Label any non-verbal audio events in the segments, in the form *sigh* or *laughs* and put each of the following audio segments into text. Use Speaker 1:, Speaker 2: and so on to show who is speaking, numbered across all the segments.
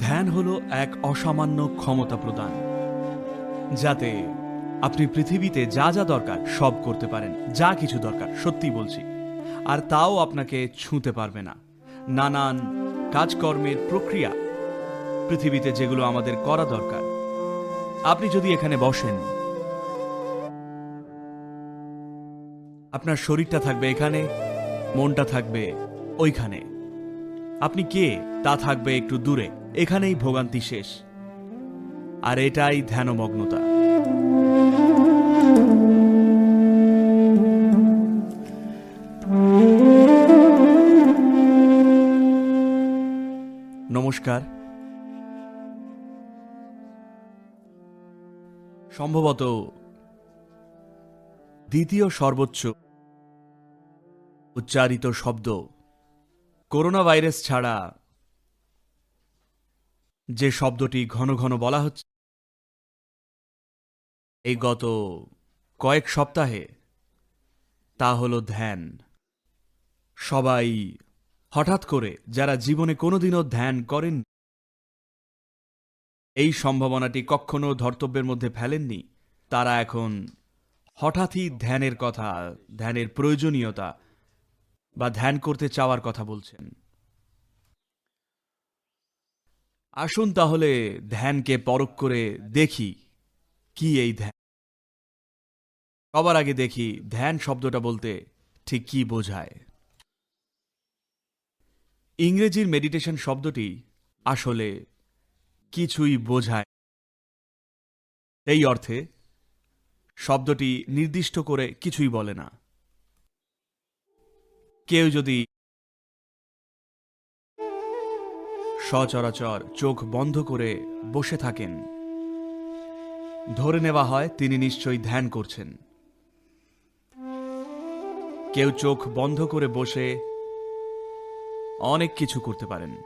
Speaker 1: ধ্যান হলো এক অসামান্য ক্ষমতা প্রদান, যাতে আপনি পৃথিবীতে যা যা দরকার সব করতে পারেন, যা কিছু দরকার, সত্যি বলছি। আর তাও আপনাকে ছুঁতে পারবে না। নানান কাজকর্মের প্রক্রিয়া পৃথিবীতে যেগুলো আমাদের করা দরকার। আপনি যদি এখানে বসেন, আপনার শরীরটা থাকবে এখানে, মনটা থাকবে ওইখানে। আপনি কে? তা থাকবে একটু দূরে। এখানেই ভোগান্তি শেষ। আর এটাই ধ্যানমগ্নতা। নমস্কার। সম্ভবত দ্বিতীয় সর্বোচ্চ উচ্চারিত শব্দ করোনা ভাইরাস ছাড়া যে শব্দটি ঘন ঘন বলা হচ্ছে, এই গত কয়েক সপ্তাহে তা হলো ধ্যান। সবাই হঠাৎ করে যারা জীবনে কোনোদিনও ধ্যান করেন এই সম্ভাবনাটি কখনো ধর্তব্যের মধ্যে ফেলেননি, তারা এখন হঠাৎই ধ্যানের কথা, ধ্যানের প্রয়োজনীয়তা বা ধ্যান করতে চাওয়ার কথা বলছেন। আসুন তাহলে ধ্যানকে পরখ করে দেখি কি এই ধ্যান। সবার আগে দেখি ধ্যান শব্দটা বলতে ঠিক কি বোঝায়। ইংরেজির মেডিটেশন শব্দটি আসলে কিছুই বোঝায় এই অর্থে শব্দটি নির্দিষ্ট করে কিছুই বলে না। কেউ যদি সচরাচর চোখ বন্ধ করে বসে থাকেন, ধরে নেওয়া হয় তিনি নিশ্চয়ই ধ্যান করছেন। কেউ চোখ বন্ধ করে বসে অনেক কিছু করতে পারেন।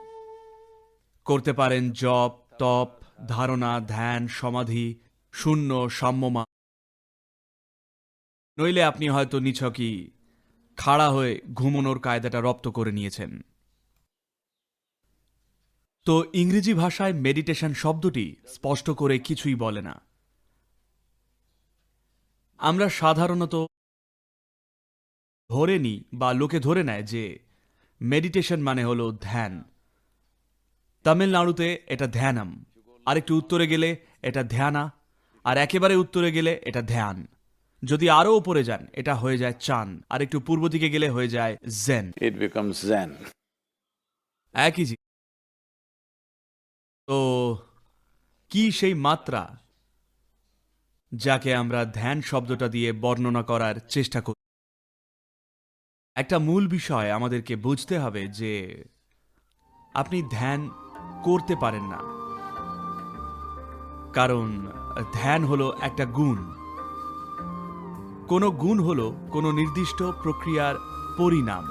Speaker 1: করতে পারেন জপ, তপ, ধারণা, ধ্যান, সমাধি, শূন্য, সাম্যমা। নইলে আপনি হয়তো নিছকই খাড়া হয়ে ঘুমনোর কায়দাটা রপ্ত করে নিয়েছেন। তো ইংরেজি ভাষায় মেডিটেশন শব্দটি স্পষ্ট করে কিছুই বলে না। আমরা সাধারণত ধরে নিই বা লোকে ধরে নেয় যে মেডিটেশন মানে হলো ধ্যান। তামিলনাড়ুতে এটা ধ্যানম, আরেকটু উত্তরে গেলে এটা ধ্যানা, আর একেবারে উত্তরে গেলে এটা ধ্যান। যদি আরও উপরে যান এটা হয়ে যায় চান আর একটু পূর্ব দিকে গেলে হয়ে যায় জেন
Speaker 2: it becomes জেন
Speaker 1: একই জি তো কি সেই মাত্রা যাকে আমরা ধ্যান শব্দটা দিয়ে বর্ণনা করার চেষ্টা করি? একটা মূল বিষয় আমাদেরকে বুঝতে হবে যে আপনি ধ্যান করতে পারেন না। কারণ ধ্যান হলো একটা গুণ। কোনো গুণ হলো কোনো নির্দিষ্ট প্রক্রিয়ার পরিণাম।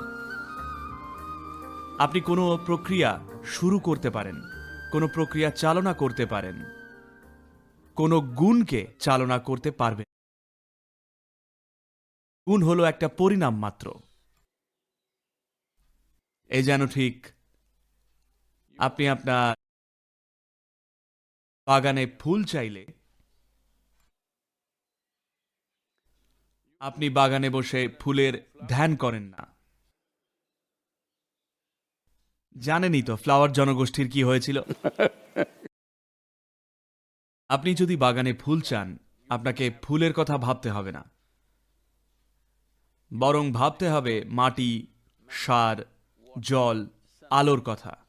Speaker 1: আপনি কোনো প্রক্রিয়া শুরু করতে পারেন, কোনো প্রক্রিয়া চালনা করতে পারেন, কোনো গুণকে চালনা করতে পারবেন। গুণ হলো একটা পরিণাম মাত্র। এই যেন ঠিক আপনি আপনার বাগানে ফুল চাইলে আপনি বাগানে বসে ফুলের ধ্যান করেন না। জানেনই তো ফ্লাওয়ার জনগোষ্ঠীর কি হয়েছিল। *laughs* আপনি যদি বাগানে ফুল চান আপনাকে ফুলের কথা ভাবতে হবে না। বরং ভাবতে হবে মাটি সার জল আলোর কথা।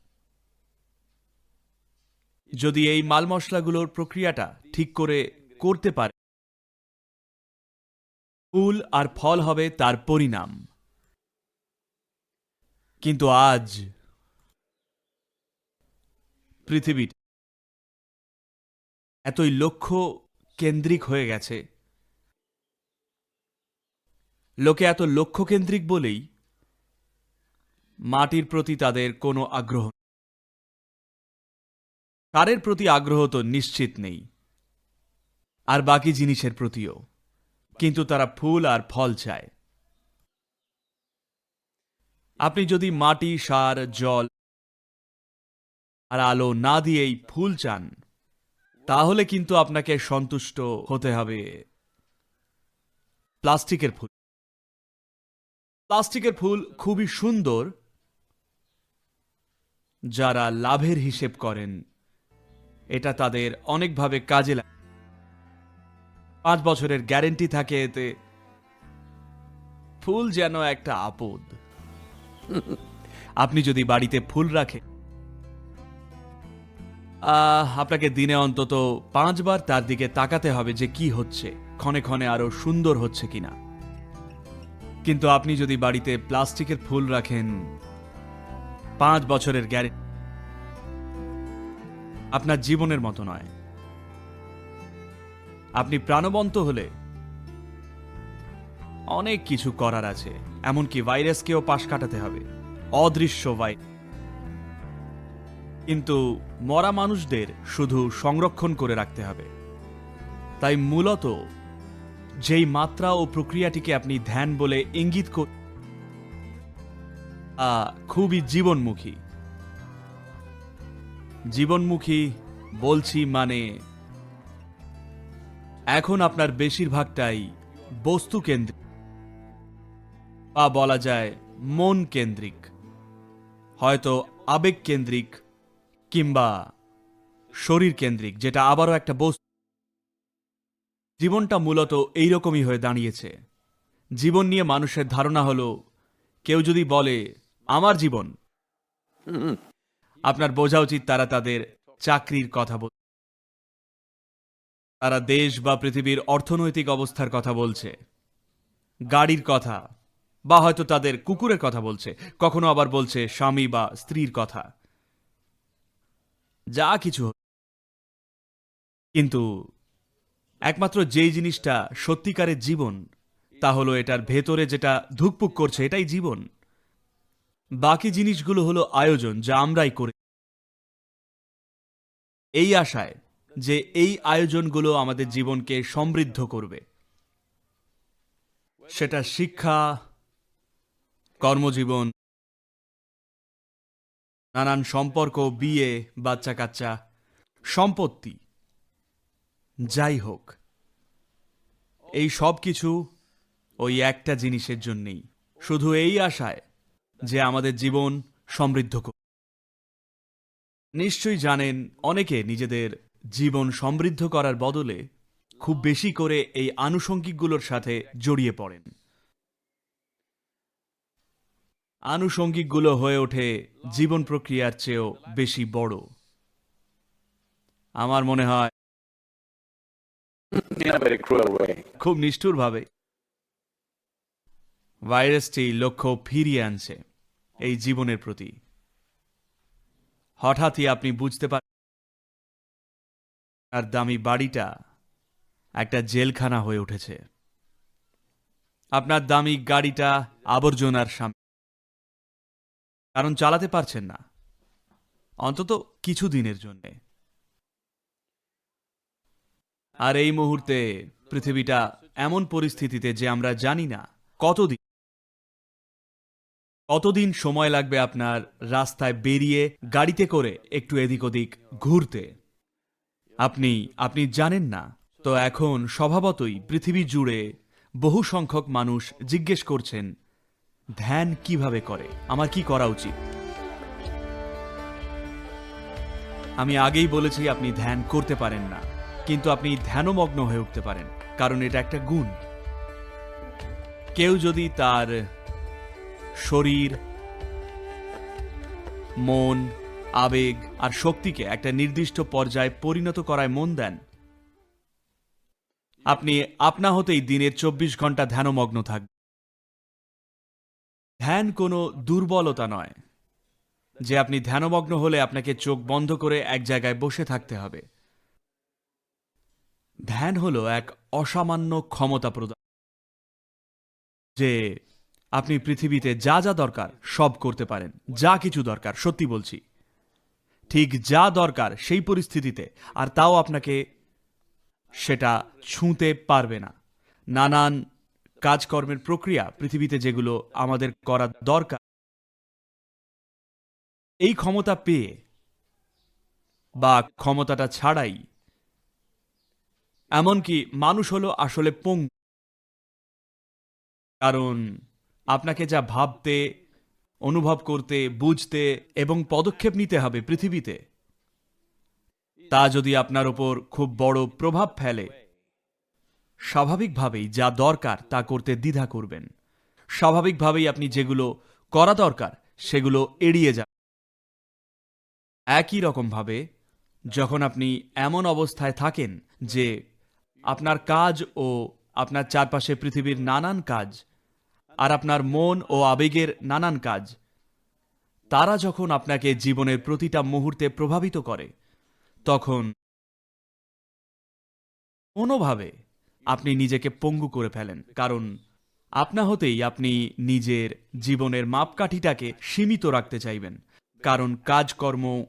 Speaker 1: যদি এই মাল মশলাগুলোর প্রক্রিয়াটা ঠিক করে করতে পারে ফুল আর ফল হবে তার পরিণাম। কিন্তু আজ পৃথিবীর এতই লক্ষ্য কেন্দ্রিক হয়ে গেছে। লোকে এত লক্ষ্য কেন্দ্রিক বলেই মাটির প্রতি তাদের কোনো আগ্রহ। সারের প্রতি আগ্রহ তো নিশ্চিত নেই, আর বাকি জিনিসের প্রতিও। কিন্তু তারা ফুল আর ফল চায়। আপনি যদি মাটি, সার, জল আর আলো না দিয়েই ফুল চান, তাহলে কিন্তু আপনাকে সন্তুষ্ট হতে হবে। প্লাস্টিকের ফুল। প্লাস্টিকের ফুল খুবই সুন্দর, যারা লাভের হিসেব করেন, এটা তাদের অনেকভাবে কাজে লাগে পাঁচ বছরের গ্যারেন্টি থাকে এতে। ফুল যেন একটা আপদ। আপনি যদি বাড়িতে ফুল রাখেন। আপনাকে দিনে অন্তত পাঁচবার তার দিকে তাকাতে হবে যে কি হচ্ছে, ক্ষণে ক্ষণে আরও সুন্দর হচ্ছে কিনা। কিন্তু আপনি যদি বাড়িতে প্লাস্টিকের ফুল রাখেন, পাঁচ বছরের গ্যারেন্টি আপনার জীবনের মতো নয়। আপনি প্রাণবন্ত হলে অনেক কিছু করার আছে, এমনকি ভাইরাসকেও পাশ কাটাতে হবে। অদৃশ্য ভাই কিন্তু মরা মানুষদের শুধু সংরক্ষণ করে রাখতে হবে। তাই মূলত যেই মাত্রা ও প্রক্রিয়াটিকে আপনি ধ্যান বলে ইঙ্গিত কর খুবই জীবনমুখী। জীবনমুখী বলছি মানে এখন আপনার বেশিরভাগটাই বস্তু কেন্দ্রিক। বা বলা যায় মন কেন্দ্রিক। হয়তো আবেগ কেন্দ্রিক কিংবা শরীর কেন্দ্রিক, যেটা আবারও একটা বস্তু। জীবনটা মূলত এইরকমই হয়ে দাঁড়িয়েছে। জীবন নিয়ে মানুষের ধারণা হলো, কেউ যদি বলে, আমার জীবন, আপনার বোঝা উচিত তারা তাদের চাকরির কথা বল তারা দেশ বা পৃথিবীর অর্থনৈতিক অবস্থার কথা বলছে। গাড়ির কথা, বা হয়তো তাদের কুকুরের কথা বলছে। কখনো আবার বলছে স্বামী বা স্ত্রীর কথা। যা কিছু কিন্তু একমাত্র যেই জিনিসটা সত্যিকারের জীবন, তা হলো এটার ভেতরে যেটা ধুকপুক করছে, এটাই জীবন। বাকি জিনিসগুলো হলো আয়োজন, যা আমরাই করি। এই আশায় যে এই আয়োজনগুলো আমাদের জীবনকে সমৃদ্ধ করবে। সেটা শিক্ষা, কর্মজীবন, নানান সম্পর্ক, বিয়ে বাচ্চা কাচ্চা সম্পত্তি, যাই হোক, এই সব কিছু ওই একটা জিনিসের জন্যেই। শুধু এই আশায় যে আমাদের জীবন সমৃদ্ধ করবে নিশ্চয়ই জানেন অনেকে নিজেদের জীবন সমৃদ্ধ করার বদলে খুব বেশি করে এই আনুষঙ্গিকগুলোর সাথে জড়িয়ে পড়েন আনুষঙ্গিকগুলো হয়ে ওঠে জীবন প্রক্রিয়ার চেয়েও বেশি বড় আমার মনে হয়. খুব নিষ্ঠুরভাবে ভাইরাসটি লক্ষ্য ফিরিয়ে আনছে এই জীবনের প্রতি হঠাৎই আপনি বুঝতে পার আর দামি বাড়িটা একটা জেলখানা হয়ে উঠেছে। আপনার দামি গাড়িটা আবর্জনার সামনে কারণ চালাতে পারছেন না। অন্তত কিছু দিনের জন্যে। আর এই মুহূর্তে পৃথিবীটা এমন পরিস্থিতিতে যে আমরা জানি না কতদিন কতদিন সময় লাগবে আপনার রাস্তায় বেরিয়ে গাড়িতে করে একটু এদিক ওদিক ঘুরতে। আপনি আপনি জানেন না। তো এখন স্বভাবতই পৃথিবী জুড়ে বহু সংখ্যক মানুষ জিজ্ঞেস করছেন, ধ্যান কীভাবে করে? আমার কি করা উচিত? আমি আগেই বলেছি আপনি ধ্যান করতে পারেন না, কিন্তু আপনি ধ্যানমগ্ন হয়ে উঠতে পারেন, কারণ এটা একটা গুণ। কেউ যদি তার শরীর, মন আবেগ আর শক্তিকে একটা নির্দিষ্ট পর্যায়ে পরিণত করায় মন দেন। আপনি আপনা হতেই দিনের চব্বিশ ঘণ্টা ধ্যানমগ্ন থাকবেন ধ্যান কোনো দুর্বলতা নয়। যে আপনি ধ্যানমগ্ন হলে আপনাকে চোখ বন্ধ করে এক জায়গায় বসে থাকতে হবে। ধ্যান হলো এক অসামান্য ক্ষমতা প্রদান যে আপনি পৃথিবীতে যা যা দরকার সব করতে পারেন। যা কিছু দরকার, সত্যি বলছি। ঠিক যা দরকার সেই পরিস্থিতিতে, আর তাও আপনাকে সেটা ছুঁতে পারবে না। নানান কাজকর্মের প্রক্রিয়া পৃথিবীতে যেগুলো আমাদের করা দরকার, এই ক্ষমতা পেয়ে বা ক্ষমতাটা ছাড়াই, এমনকি মানুষ হলো আসলে পং কারণ আপনাকে যা ভাবতে অনুভব করতে, বুঝতে এবং পদক্ষেপ নিতে হবে পৃথিবীতে। তা যদি আপনার ওপর খুব বড় প্রভাব ফেলে, স্বাভাবিকভাবেই যা দরকার তা করতে দ্বিধা করবেন। স্বাভাবিকভাবেই আপনি যেগুলো করা দরকার, সেগুলো এড়িয়ে যান একই রকমভাবে, যখন আপনি এমন অবস্থায় থাকেন যে আপনার কাজ ও আপনার চারপাশে পৃথিবীর নানান কাজ আর আপনার মন ও আবেগের নানান কাজ। তারা যখন আপনাকে জীবনের প্রতিটা মুহূর্তে প্রভাবিত করে, তখন কোনোভাবে আপনি নিজেকে পঙ্গু করে ফেলেন, কারণ আপনা হতেই আপনি নিজের জীবনের মাপকাঠিটাকে সীমিত রাখতে চাইবেন। কারণ কাজকর্ম,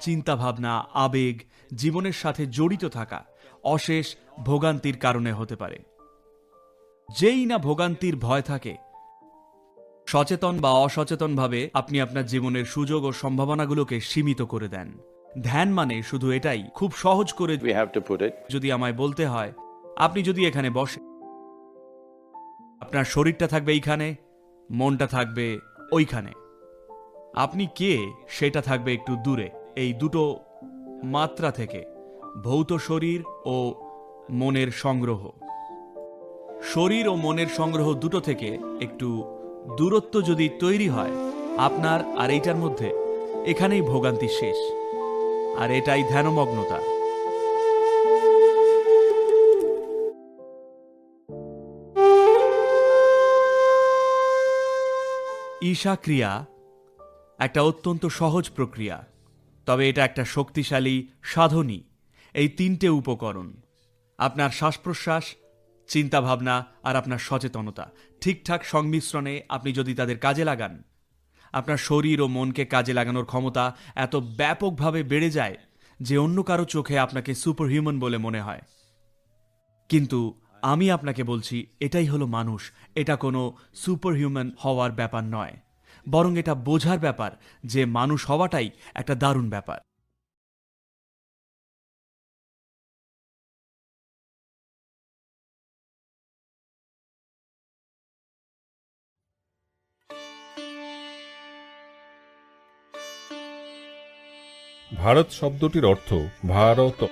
Speaker 1: চিন্তাভাবনা, আবেগ, জীবনের সাথে জড়িত থাকা অশেষ ভোগান্তির কারণে হতে পারে। যেই না ভোগান্তির ভয় থাকে সচেতন বা অসচেতনভাবে আপনি আপনার জীবনের সুযোগ ও সম্ভাবনাগুলোকে সীমিত করে দেন। ধ্যান মানে শুধু এটাই খুব সহজ করে যদি আমায় বলতে হয় আপনি যদি এখানে বসে আপনার শরীরটা থাকবে এইখানে মনটা থাকবে ওইখানে। আপনি কে সেটা থাকবে একটু দূরে এই দুটো মাত্রা থেকে ভৌত শরীর ও মনের সংগ্রহ। শরীর ও মনের সংগ্রহ দুটো থেকে একটু দূরত্ব যদি তৈরি হয়, আপনার আর এইটার মধ্যে এখানেই ভোগান্তি শেষ। আর এটাই ধ্যানমগ্নতা। ঈশা ক্রিয়া একটা অত্যন্ত সহজ প্রক্রিয়া, তবে এটা একটা শক্তিশালী সাধনী, এই তিনটে উপকরণ। আপনার শ্বাস প্রশ্বাস চিন্তাভাবনা আর আপনার সচেতনতা। ঠিকঠাক সংমিশ্রণে আপনি যদি তাদের কাজে লাগান, আপনার শরীর ও মনকে কাজে লাগানোর ক্ষমতা এত ব্যাপকভাবে বেড়ে যায় যে অন্য কারও চোখে আপনাকে সুপারহিউম্যান বলে মনে হয়। কিন্তু আমি আপনাকে বলছি, এটাই হলো মানুষ, এটা কোনো সুপারহিউম্যান হওয়ার ব্যাপার নয়। বরং এটা বোঝার ব্যাপার যে মানুষ হওয়াটাই একটা দারুণ ব্যাপার।
Speaker 3: ভারত শব্দটির অর্থ ভারত।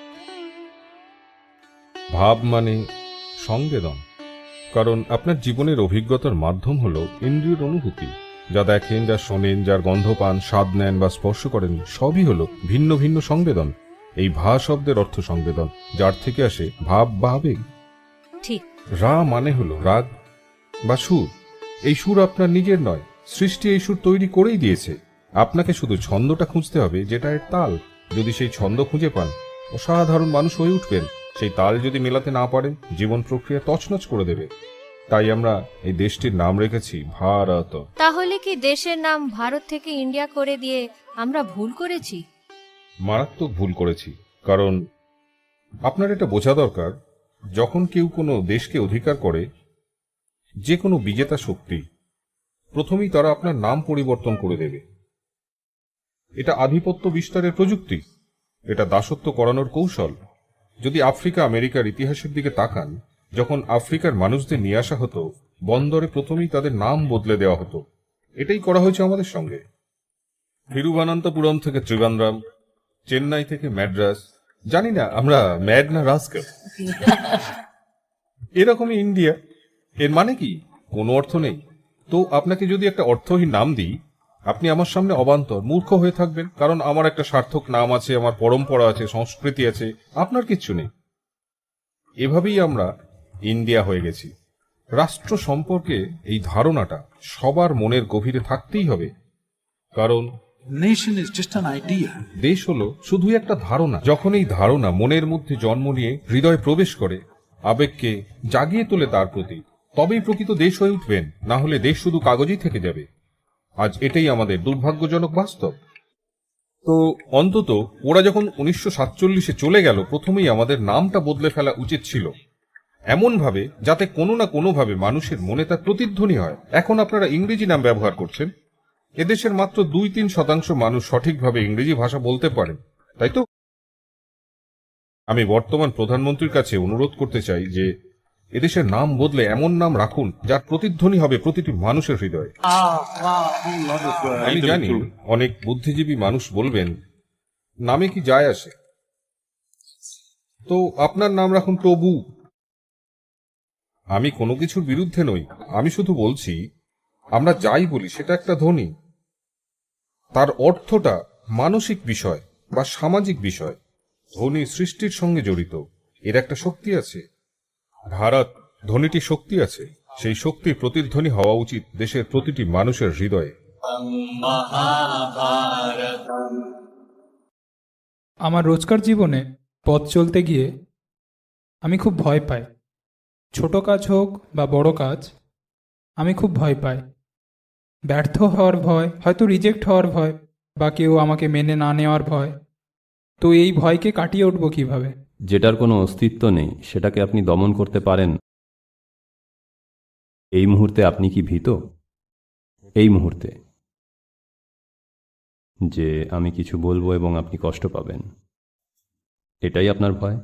Speaker 3: ভাব মানে সংবেদন। কারণ আপনার জীবনের অভিজ্ঞতার মাধ্যম হল ইন্দ্রিয়র অনুভূতি। যা দেখেন যা শোনেন যার গন্ধ পান স্বাদ নেন বা স্পর্শ করেন সবই হলো ভিন্ন ভিন্ন সংবেদন। এই ভা শব্দের অর্থ সংবেদন যার থেকে আসে ভাব বা আবেগ
Speaker 4: ঠিক।
Speaker 3: রা মানে হলো রাগ বা সুর। এই সুর আপনার নিজের নয় সৃষ্টি এই সুর তৈরি করেই দিয়েছে। আপনাকে শুধু ছন্দটা খুঁজতে হবে যেটা এর তাল। যদি সেই ছন্দ খুঁজে পান অসাধারণ মানুষ হয়ে উঠবেন। সেই তাল যদি মেলাতে না পারেন জীবন প্রক্রিয়া তছনছ করে দেবে। তাই আমরা এই দেশটির নাম রেখেছি ভারত।
Speaker 4: তাহলে কি দেশের নাম ভারত থেকে ইন্ডিয়া করে দিয়ে আমরা ভুল করেছি?
Speaker 3: মারাত্মক ভুল করেছি কারণ আপনার এটা বোঝা দরকার যখন কেউ কোনো দেশকে অধিকার করে যে কোনো বিজেতা শক্তি প্রথমেই তারা আপনার নাম পরিবর্তন করে দেবে। এটা আধিপত্য বিস্তারের প্রযুক্তি। এটা দাসত্ব করানোর কৌশল। যদি আফ্রিকা আমেরিকার ইতিহাসের দিকে তাকান যখন আফ্রিকার মানুষদের নিয়ে আসা হতো বন্দরে প্রথমেই তাদের নাম বদলে দেওয়া হতো। এটাই করা হয়েছে আমাদের সঙ্গে। থিরুভানন্তপুরম থেকে ত্রিবান্দ্রাম চেন্নাই থেকে ম্যাড্রাস জানি না আমরা ম্যাড না রাস্কেল? *laughs* এরকমই ইন্ডিয়া। এর মানে কি? কোনো অর্থ নেই। তো আপনাকে যদি একটা অর্থহীন নাম দিই আপনি আমার সামনে অবান্তর মূর্খ হয়ে থাকবেন কারণ আমার একটা সার্থক নাম আছে আমার পরম্পরা আছে সংস্কৃতি আছে আপনার কিচ্ছু নেই। এভাবেই আমরা ইন্ডিয়া হয়ে গেছি। রাষ্ট্র সম্পর্কে এই ধারণাটা সবার মনের গভীরে থাকতেই হবে। কারণ. দেশ হলো শুধু একটা ধারণা। যখন এই ধারণা মনের মধ্যে জন্ম নিয়ে হৃদয়ে প্রবেশ করে আবেগকে জাগিয়ে তোলে তার প্রতি তবেই প্রকৃত দেশ হয়ে উঠবেন। না হলে দেশ শুধু কাগজেই থেকে যাবে। আজ এটাই আমাদের দুর্ভাগ্যজনক বাস্তব। তো অন্তত ওরা যখন উনিশশো সাতচল্লিশে চলে গেল, প্রথমেই আমাদের নামটা বদলে ফেলা উচিত ছিল। এমন ভাবে যাতে কোনো না কোনোভাবে মানুষের মনে তার প্রতিধ্বনি হয়। এখন আপনারা ইংরেজি নাম ব্যবহার করছেন। এদেশের মাত্র দুই তিন শতাংশ মানুষ সঠিকভাবে ইংরেজি ভাষা বলতে পারে, তাই তো? আমি বর্তমান প্রধানমন্ত্রীর কাছে অনুরোধ করতে চাই যে এদেশের নাম বদলে এমন নাম রাখুন যার প্রতিধ্বনি হবে প্রতিটি মানুষের হৃদয়ে। আমি জানি অনেক বুদ্ধিজীবী মানুষ বলবেন, নামে কি যায় আসে। তো আপনার নাম রাখুন প্রভু আমি কোনো কিছুর বিরুদ্ধে নই, আমি শুধু বলছি, আমরা যাই বলি সেটা একটা ধ্বনি। তার অর্থটা মানসিক বিষয় বা সামাজিক বিষয়। ধ্বনি সৃষ্টির সঙ্গে জড়িত, এর একটা শক্তি আছে। ভারত, ধ্বনিটি শক্তি আছে। সেই শক্তির প্রতিধ্বনি হওয়া উচিত দেশের প্রতিটি মানুষের হৃদয়ে।
Speaker 2: আমার রোজকার জীবনে পথ চলতে গিয়ে আমি খুব ভয় পাই। ছোট কাজ হোক বা বড় কাজ, আমি খুব ভয় পাই। ব্যর্থ হওয়ার ভয়, হয়তো রিজেক্ট হওয়ার ভয়, বা কেউ আমাকে মেনে না নেওয়ার ভয়। তো এই ভয়কে কাটিয়ে উঠবো কীভাবে?
Speaker 5: যেটার কোনো অস্তিত্ব নেই, সেটাকে আপনি দমন করতে পারেন। এই মুহূর্তে আপনি কি ভীত? এই মুহূর্তে। যে আমি কিছু বলব এবং আপনি কষ্ট পাবেন। এটাই আপনার ভয়?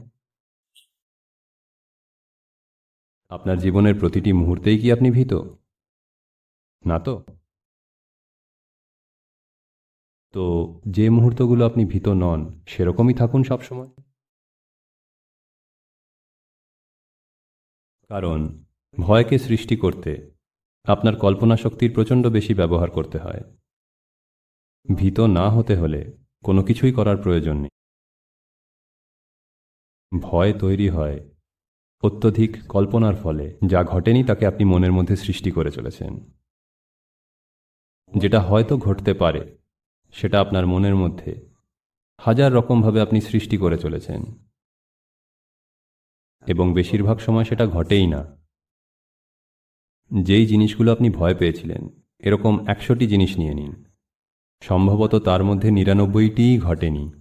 Speaker 5: আপনার জীবনের প্রতিটি মুহূর্তেই কি আপনি ভীত? না তো। তো যে মুহূর্তগুলো আপনি ভীত নন, সেরকমই থাকুন সবসময়। কারণ ভয়কে সৃষ্টি করতে আপনার কল্পনা শক্তির প্রচণ্ড বেশি ব্যবহার করতে হয়। ভীত না হতে হলে কোনো কিছুই করার প্রয়োজন নেই। ভয় তৈরি হয় অত্যধিক কল্পনার ফলে, যা ঘটেনি তাকে আপনি মনের মধ্যে সৃষ্টি করে চলেছেন। যেটা হয়তো ঘটতে পারে, সেটা আপনার মনের মধ্যে হাজার রকমভাবে আপনি সৃষ্টি করে চলেছেন। এবং বেশিরভাগ সময় সেটা ঘটেই না। যেই জিনিসগুলো আপনি ভয় পেয়েছিলেন, এরকম একশোটি জিনিস নিয়ে নিন। সম্ভবত তার মধ্যে নিরানব্বইটিই ঘটেনি।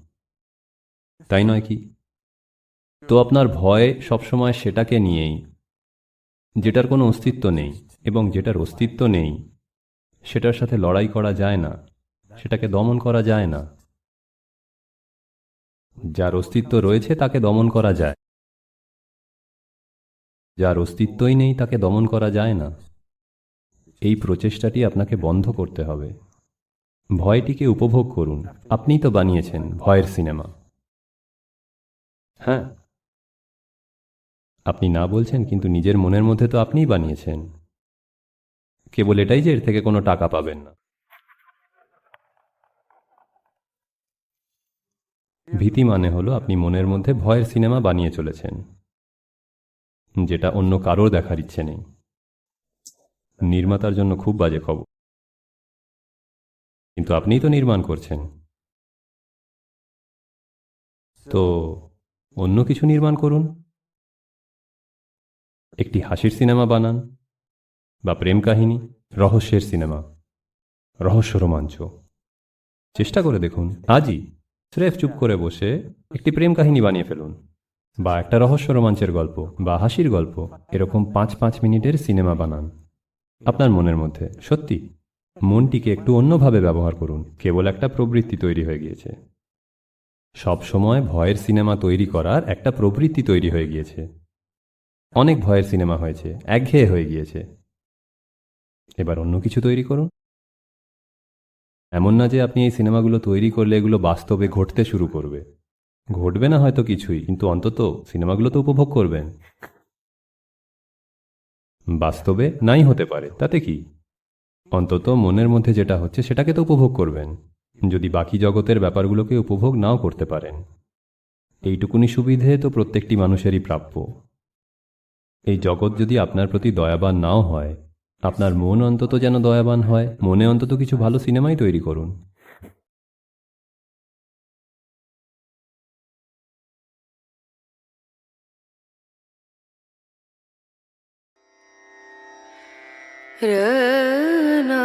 Speaker 5: তাই নয় কি? তো আপনার ভয় সবসময় সেটাকে নিয়েই, যেটার কোনো অস্তিত্ব নেই এবং যেটার অস্তিত্ব নেই, সেটার সাথে লড়াই করা যায় না, সেটাকে দমন করা যায় না। যার অস্তিত্ব রয়েছে তাকে দমন করা যায়। যার অস্তিত্বই নেই তাকে দমন করা যায় না। এই প্রচেষ্টাটি আপনাকে বন্ধ করতে হবে। ভয়টিকে উপভোগ করুন। আপনিই তো বানিয়েছেন ভয়ের সিনেমা। হ্যাঁ। আপনি না বলছেন, কিন্তু নিজের মনের মধ্যে তো আপনিই বানিয়েছেন। কেবল এটাই যে এর থেকে কোনো টাকা পাবেন না। ভীতি মানে হলো আপনি মনের মধ্যে ভয়ের সিনেমা বানিয়ে চলেছেন। যেটা অন্য কারোর দেখার ইচ্ছে নেই। নির্মাতার জন্য খুব বাজে খবর। কিন্তু আপনিই তো নির্মাণ করছেন। তো অন্য কিছু নির্মাণ করুন। একটি হাসির সিনেমা বানান বা প্রেম কাহিনী, রহস্যের সিনেমা, রহস্য রোমাঞ্চ। চেষ্টা করে দেখুন। আজই স্রেফ চুপ করে বসে একটি প্রেম কাহিনী বানিয়ে ফেলুন। বা একটা রহস্য রোমাঞ্চের গল্প বা হাসির গল্প, এরকম পাঁচ পাঁচ মিনিটের সিনেমা বানান। আপনার মনের মধ্যে, সত্যি, মনটিকে একটু অন্যভাবে ব্যবহার করুন, কেবল একটা প্রবৃত্তি তৈরি হয়ে গিয়েছে। সব সময় ভয়ের সিনেমা তৈরি করার একটা প্রবৃত্তি তৈরি হয়ে গিয়েছে। অনেক ভয়ের সিনেমা হয়েছে, একঘেয়ে হয়ে গিয়েছে। এবার অন্য কিছু তৈরি করুন। এমন না যে আপনি এই সিনেমাগুলো তৈরি করলে এগুলো বাস্তবে ঘটতে শুরু করবে। ঘটবে না হয়তো কিছুই, কিন্তু অন্তত সিনেমাগুলো তো উপভোগ করবেন। বাস্তবে নাই হতে পারে, তাতে কি? অন্তত মনের মধ্যে যেটা হচ্ছে সেটাকে তো উপভোগ করবেন, যদি বাকি জগতের ব্যাপারগুলোকে উপভোগ নাও করতে পারেন। এইটুকুনি সুবিধে তো প্রত্যেকটি মানুষেরই প্রাপ্য। এই জগৎ যদি আপনার প্রতি দয়াবান নাও হয়, আপনার মন অন্তত যেন দয়াবান হয়, মনে অন্তত কিছু ভালো সিনেমাই তৈরি করুন।
Speaker 6: Rana.